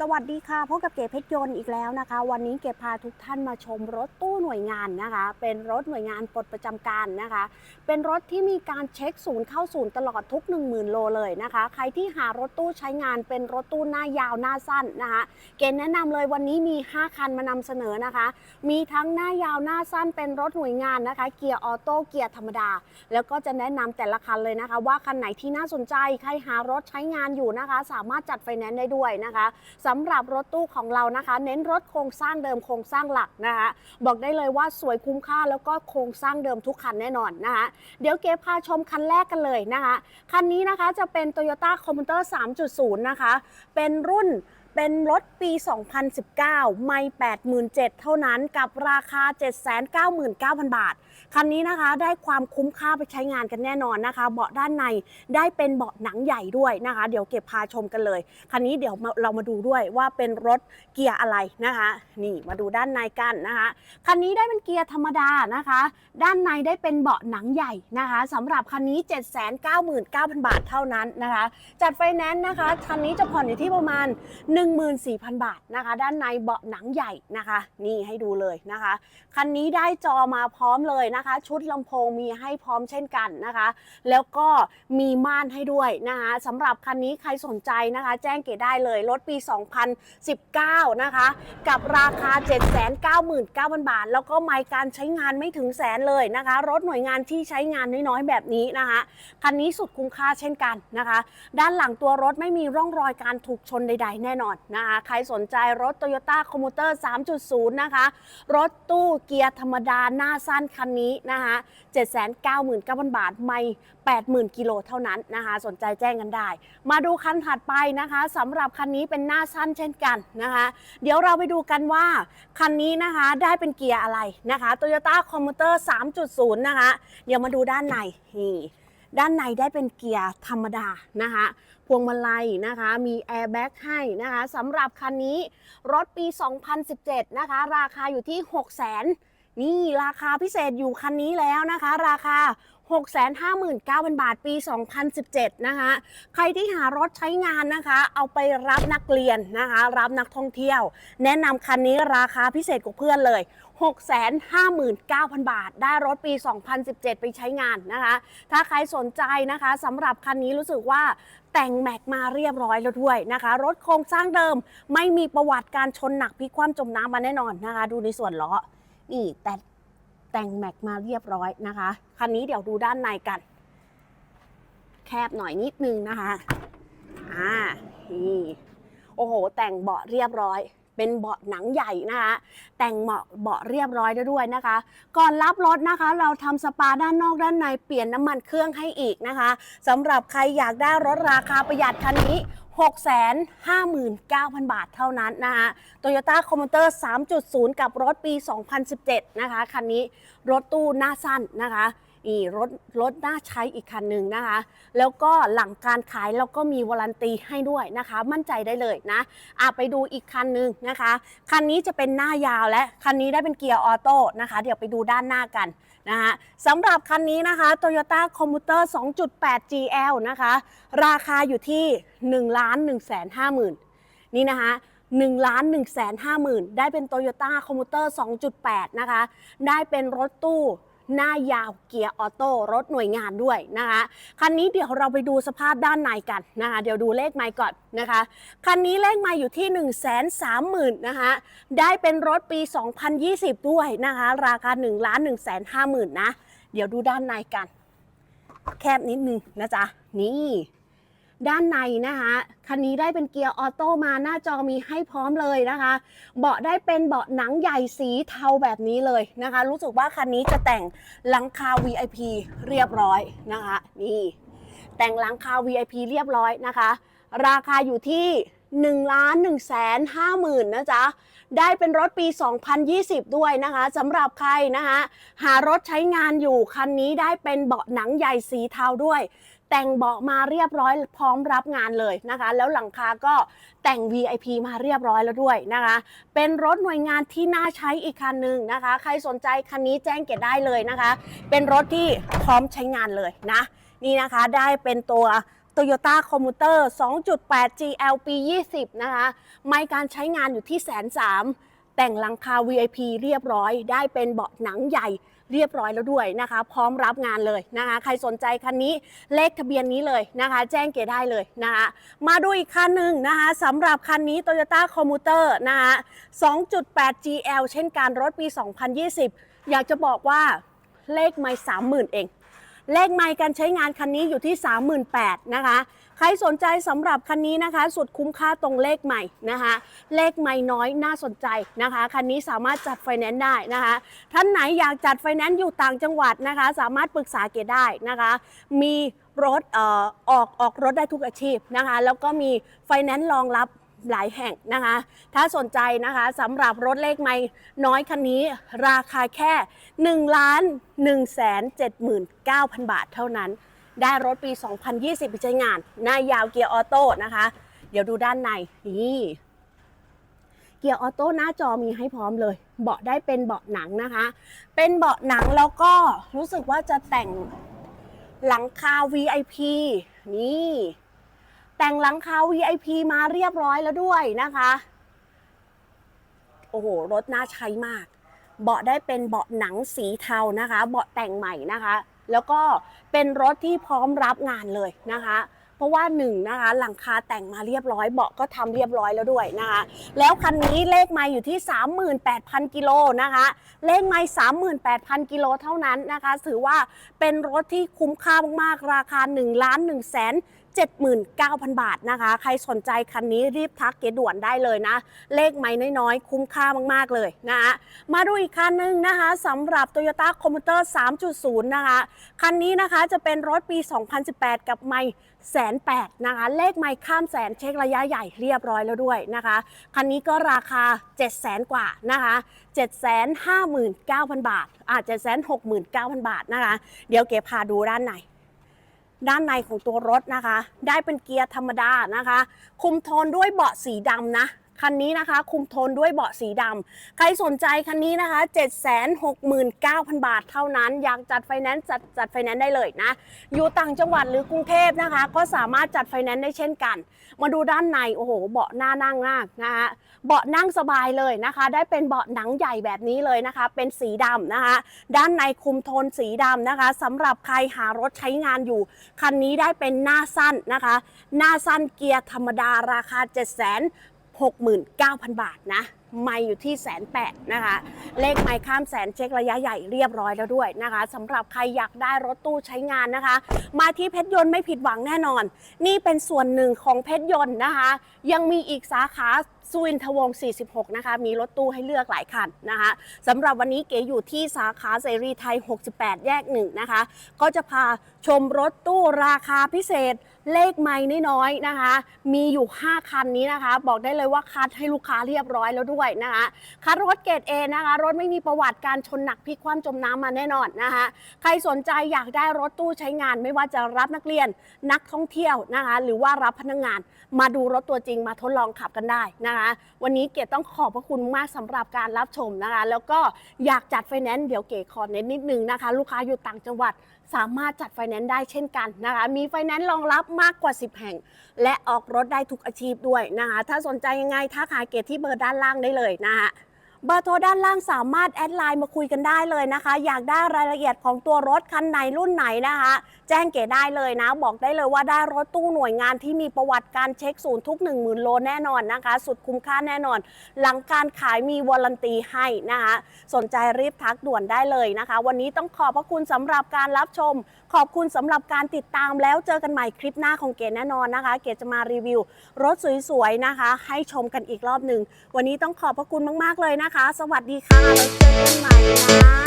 สวัสดีค่ะพบกับเก๋เพชรยนต์อีกแล้วนะคะ วันนี้เก๋พาทุกท่านมาชมรถตู้หน่วยงานนะคะ เป็นรถหน่วยงานปลดประจำการนะคะ เป็นรถที่มีการเช็คศูนย์เข้าศูนย์ตลอดทุก 10,000 โลเลยนะคะ ใครที่หารถตู้ใช้งานเป็นรถตู้หน้ายาวหน้าสั้นนะคะ เก๋แนะนำเลยวันนี้มี 5 คันมานำเสนอนะคะ มีทั้งหน้ายาวหน้าสั้นเป็นรถหน่วยงานนะคะ เกียร์ออโต้เกียร์ธรรมดา แล้วก็จะแนะนำแต่ละคันเลยนะคะ ว่าคันไหนที่น่าสนใจใครหารถใช้งานอยู่นะคะ สามารถจัดไฟแนนซ์ได้ด้วยนะคะสำหรับรถตู้ของเรานะคะ เน้นรถโครงสร้างเดิมโครงสร้างหลักนะคะบอกได้เลยว่าสวยคุ้มค่าแล้วก็โครงสร้างเดิมทุกคันแน่นอนนะคะเดี๋ยวเก๋พาชมคันแรกกันเลยนะคะคันนี้นะคะจะเป็น Toyota c o m m u t e r 3.0 นะคะ เป็นรุ่นเป็นรถปี 2019 ไม่ 87,000 เท่านั้นกับราคา 799,000 บาท คันนี้นะคะได้ความคุ้มค่าไปใช้งานกันแน่นอนนะคะ เบาะด้านในได้เป็นเบาะหนังใหญ่ด้วยนะคะ เดี๋ยวเก็บพาชมกันเลย คันนี้เดี๋ยวเรามาดูด้วยว่าเป็นรถเกียร์อะไรนะคะ นี่มาดูด้านในกันนะคะ คันนี้ได้เป็นเกียร์ธรรมดานะคะ ด้านในได้เป็นเบาะหนังใหญ่นะคะสำหรับคันนี้ 799,000 บาทเท่านั้นนะคะ จัดไฟแนนซ์นะคะ คันนี้จะผ่อนอยู่ที่ประมาณ 14,000 บาทนะคะ ด้านในเบาะหนังใหญ่นะคะ นี่ให้ดูเลยนะคะ คันนี้ได้จอมาพร้อมเลยนะคะชุดลำโพงมีให้พร้อมเช่นกันนะคะ แล้วก็มีม่านให้ด้วยนะคะสำหรับคันนี้ใครสนใจนะคะ แจ้งเก๋ได้เลยรถปี 2019 นะคะ กับราคา 799,000 บาท แล้วก็ไมล์การใช้งานไม่ถึงแสนเลยนะคะ รถหน่วยงานที่ใช้งานน้อยๆแบบนี้นะคะ คันนี้สุดคุ้มค่าเช่นกันนะคะ ด้านหลังตัวรถไม่มีร่องรอยการถูกชนใด ๆ แน่นอนนะคะใครสนใจรถ Toyota Commuter 3.0 นะคะ รถตู้เกียร์ธรรมดาหน้าสั้นคันนี้นะคะ799,000 บาท ไม่ 80,000 กิโลเท่านั้นนะคะ สนใจแจ้งกันได้ มาดูคันถัดไปนะคะสำหรับคันนี้เป็นหน้าสั้นเช่นกันนะคะ เดี๋ยวเราไปดูกันว่า คันนี้นะคะได้เป็นเกียร์อะไรนะคะ Toyota Commuter 3.0 นะคะ เดี๋ยวมาดูด้านในนี่ด้านในได้เป็นเกียร์ธรรมดานะคะพวงมาลัยนะคะมีแอร์แบ็กให้นะคะสำหรับคันนี้รถปี 2017 นะคะ ราคาอยู่ที่ 6 0 0 0 0 นี่ราคาพิเศษอยู่คันนี้แล้วนะคะ ราคา 659,000 บาทปี 2017 นะคะ ใครที่หารถใช้งานนะคะ เอาไปรับนักเรียนนะคะ รับนักท่องเที่ยว แนะนำคันนี้ราคาพิเศษกว่าเพื่อนเลย 659,000 บาท ได้รถปี 2017 ไปใช้งานนะคะ ถ้าใครสนใจนะคะสำหรับคันนี้รู้สึกว่าแต่งแม็กมาเรียบร้อยแล้วด้วยนะคะ รถโครงสร้างเดิมไม่มีประวัติการชนหนักพลิกคว่ำจมน้ำมาแน่นอนนะคะ ดูในส่วนล้อ นี่แต่แต่งแม็กมาเรียบร้อยนะคะ คันนี้เดี๋ยวดูด้านในกัน แคบหน่อยนิดนึงนะคะ อ่า นี่ โอ้โห แต่งเบาะเรียบร้อย เป็นเบาะหนังใหญ่นะคะ แต่งเบาะเบาะเรียบร้อยแล้วด้วยนะคะ ก่อนรับรถนะคะ เราทำสปาด้านนอกด้านในเปลี่ยนน้ำมันเครื่องให้อีกนะคะสำหรับใครอยากได้รถราคาประหยัดคันนี้ 659,000 บาทเท่านั้นนะคะ Toyota Commuter 3.0 กับรถปี 2017 นะคะ คันนี้รถตู้หน้าสั้นนะคะ นี่รถรถน่าใช้อีกคันหนึ่งนะคะ แล้วก็หลังการขายเราก็มีวารันตีให้ด้วยนะคะ มั่นใจได้เลยนะอะไปดูอีกคันหนึ่งนะคะ คันนี้จะเป็นหน้ายาวและคันนี้ได้เป็นเกียร์ออโต้นะคะ เดี๋ยวไปดูด้านหน้ากันนะคะสำหรับคันนี้นะคะ Toyota Commuter 2.8 GL นะคะ ราคาอยู่ที่1ล้าน1แสน5หมื่นนี่นะคะ1ล้าน1แสน5หมื่นได้เป็น Toyota Commuter 2.8 นะคะ ได้เป็นรถตู้ หน้ายาวเกียร์ออโต้รถหน่วยงานด้วยนะคะคันนี้เดี๋ยวเราไปดูสภาพด้านในกันนะคะเดี๋ยวดูเลขไมล์ก่อนนะคะคันนี้เลขไมล์อยู่ที่ 1 3 0 0 0 0นะคะได้เป็นรถปี 2020 ด้วยนะคะราคา1ล้าน1 5 0 0 0 0นะเดี๋ยวดูด้านในกัน แคบนิดนึงนะจ๊ะนี่ ด้านในนะคะ คันนี้ได้เป็นเกียร์ออโต้มาหน้าจอมีให้พร้อมเลยนะคะ เบาะได้เป็นเบาะหนังใหญ่สีเทาแบบนี้เลยนะคะ รู้สึกว่าคันนี้จะแต่งหลังคา VIP เรียบร้อยนะคะ นี่ แต่งหลังคา VIP เรียบร้อยนะคะ ราคาอยู่ที่1ล้าน1แสน5หมื่นนะจ๊ะ ได้เป็นรถปี 2020 ด้วยนะคะสำหรับใครนะคะ หารถใช้งานอยู่คันนี้ได้เป็นเบาะหนังใหญ่สีเทาด้วย แต่งเบาะมาเรียบร้อยพร้อมรับงานเลยนะคะ แล้วหลังคาก็แต่ง VIP มาเรียบร้อยแล้วด้วยนะคะ เป็นรถหน่วยงานที่น่าใช้อีกคันหนึ่งนะคะ ใครสนใจคันนี้แจ้งเกตได้เลยนะคะ เป็นรถที่พร้อมใช้งานเลยนะ นี่นะคะได้เป็นตัว Toyota Commuter 2.8 GL ปี 20 นะคะไม่การใช้งานอยู่ที่แสนสามแต่งหลังคา VIP เรียบร้อย ได้เป็นเบาะหนังใหญ่ เรียบร้อยแล้วด้วยนะคะ พร้อมรับงานเลยนะคะ ใครสนใจคันนี้เลขทะเบียนนี้เลยนะคะ แจ้งเกได้เลยนะคะ มาดูอีกคันหนึ่งนะคะสำหรับคันนี้ Toyota Commuter นะคะ 2.8 GL เช่นการรถปี 2020 อยากจะบอกว่าเลขไม่30,000 เอง เลขไม่การใช้งานคันนี้อยู่ที่ 38,000นะคะ ใครสนใจสำหรับคันนี้นะคะ สุดคุ้มค่าตรงเลขใหม่นะคะ เลขไม่น้อยน่าสนใจนะคะ คันนี้สามารถจัดไฟแนนซ์ได้นะคะ ท่านไหนอยากจัดไฟแนนซ์อยู่ต่างจังหวัดนะคะ สามารถปรึกษาเกได้นะคะ มีรถเอ่อออกออกรถได้ทุกอาชีพนะคะ แล้วก็มีไฟแนนซ์รองรับหลายแห่งนะคะ ถ้าสนใจนะคะสำหรับรถเลขไม่น้อยคันนี้ ราคาแค่1ล้าน1แสน79,000 บาทเท่านั้น ได้รถปี 2020ไปใช้งาน หน้ายาวเกียร์ออโต้นะคะ เดี๋ยวดูด้านในนี่เกียร์ออโต้หน้าจอมีให้พร้อมเลย เบาะได้เป็นเบาะหนังนะคะ เป็นเบาะหนังแล้วก็รู้สึกว่าจะแต่งหลังคา VIP นี่ แต่งหลังคา VIP มาเรียบร้อยแล้วด้วยนะคะ โอ้โห รถน่าใช้มาก เบาะได้เป็นเบาะหนังสีเทานะคะ เบาะแต่งใหม่นะคะ แล้วก็เป็นรถที่พร้อมรับงานเลยนะคะ เพราะว่าหนึ่งนะคะหลังคาแต่งมาเรียบร้อยเบาะก็ทำเรียบร้อยแล้วด้วยนะคะ แล้วคันนี้เลขไมล์อยู่ที่ 38,000 กิโลนะคะ เลขไมล์38,000 กิโลเท่านั้นนะคะ ถือว่าเป็นรถที่คุ้มค่ามากๆราคา1ล้าน1แสน 79,000 บาทนะคะ ใครสนใจคันนี้รีบทักเกด่วนได้เลยนะ เลขไม่น้อยๆ คุ้มค่ามากๆเลยนะคะมาดูอีกคันหนึ่งนะคะสำหรับ Toyota Commuter 3.0 นะคะ คันนี้นะคะจะเป็นรถปี 2018 กับไม่แสนแปดนะคะ เลขไม่ข้ามแสนเช็คระยะใหญ่เรียบร้อยแล้วด้วยนะคะ คันนี้ก็ราคา 7 0 0แสนกว่านะคะ759,000 บาทอ่า769,000 บาทนะคะ เดี๋ยวเก๋พาดูด้านใน ด้านในของตัวรถนะคะ ได้เป็นเกียร์ธรรมดานะคะ คุมโทนด้วยเบาะสีดำนะ คันนี้นะคะคุมโทนด้วยเบาะสีดำใครสนใจคันนี้นะคะ 769,000 บาทเท่านั้น อยากจัดไฟแนนซ์จัดจัดไฟแนนซ์ได้เลยนะ อยู่ต่างจังหวัดหรือกรุงเทพนะคะ ก็สามารถจัดไฟแนนซ์ได้เช่นกัน มาดูด้านใน โอ้โห เบาะหน้านั่งมากนะคะเบาะนั่งสบายเลยนะคะ ได้เป็นเบาะหนังใหญ่แบบนี้เลยนะคะ เป็นสีดำนะคะ ด้านในคุมโทนสีดำนะคะสำหรับใครหารถใช้งานอยู่ คันนี้ได้เป็นหน้าสั้นนะคะ หน้าสั้นเกียร์ธรรมดาราคา 7 6 9 0 0 0 บาทนะ ไม่อยู่ที่แสนแปดนะคะ เลขไม่ข้ามแสนเช็คระยะใหญ่เรียบร้อยแล้วด้วยนะคะสำหรับใครอยากได้รถตู้ใช้งานนะคะ มาที่เพชรยนต์ไม่ผิดหวังแน่นอน นี่เป็นส่วนหนึ่งของเพชรยนต์นะคะ ยังมีอีกสาขาสุวินทวงศ์46 นะคะ มีรถตู้ให้เลือกหลายคันนะคะสำหรับวันนี้เก๋อยู่ที่สาขาเสรีไทย 68 แยกหนึ่งนะคะ ก็จะพาชมรถตู้ราคาพิเศษ เลขไม่น้อยๆนะคะ มีอยู่ 5 คันนี้นะคะ บอกได้เลยว่าคัดให้ลูกค้าเรียบร้อยแล้วด้วยนะคะคัดรถเกรด A นะคะ รถไม่มีประวัติการชนหนักพลิกคว่ำจมน้ำมาแน่นอนนะคะ ใครสนใจอยากได้รถตู้ใช้งาน ไม่ว่าจะรับนักเรียนนักท่องเที่ยวนะคะ หรือว่ารับพนักงานมาดูรถตัวจริงมาทดลองขับกันได้นะคะ วันนี้เก๋ต้องขอบพระคุณมากสำหรับการรับชมนะคะ แล้วก็อยากจัดไฟแนนซ์เดี๋ยวเก๋ขอเน้นนิดนึงนะคะ ลูกค้าอยู่ต่างจังหวัดสามารถจัดไฟแนนซ์ได้เช่นกันนะคะ มีไฟแนนซ์รองรับมากกว่า 10 แห่ง และออกรถได้ทุกอาชีพด้วยนะคะ ถ้าสนใจยังไงถ้าขายเกตที่เบอร์ด้านล่างได้เลยนะคะ เบอร์โทรด้านล่างสามารถแอดไลน์มาคุยกันได้เลยนะคะ อยากได้รายละเอียดของตัวรถคันไหนรุ่นไหนนะคะ แจ้งเก๋ได้เลยนะ บอกได้เลยว่าได้รถตู้หน่วยงานที่มีประวัติการเช็คศูนย์ทุก 1 0,000 โลแน่นอนนะคะ สุดคุ้มค่าแน่นอน หลังการขายมีวอลันตีให้นะคะ สนใจรีบทักด่วนได้เลยนะคะ วันนี้ต้องขอบพระคุณสำหรับการรับชม ขอบคุณสำหรับการติดตามแล้วเจอกันใหม่คลิปหน้าของเก๋แน่นอนนะคะ เก๋จะมารีวิว รถสวยๆนะคะ ให้ชมกันอีกรอบหนึ่งวันนี้ต้องขอบพระคุณมากๆเลยนะคะนะคะ สวัสดีค่ะแล้วเจอกันใหม่นะ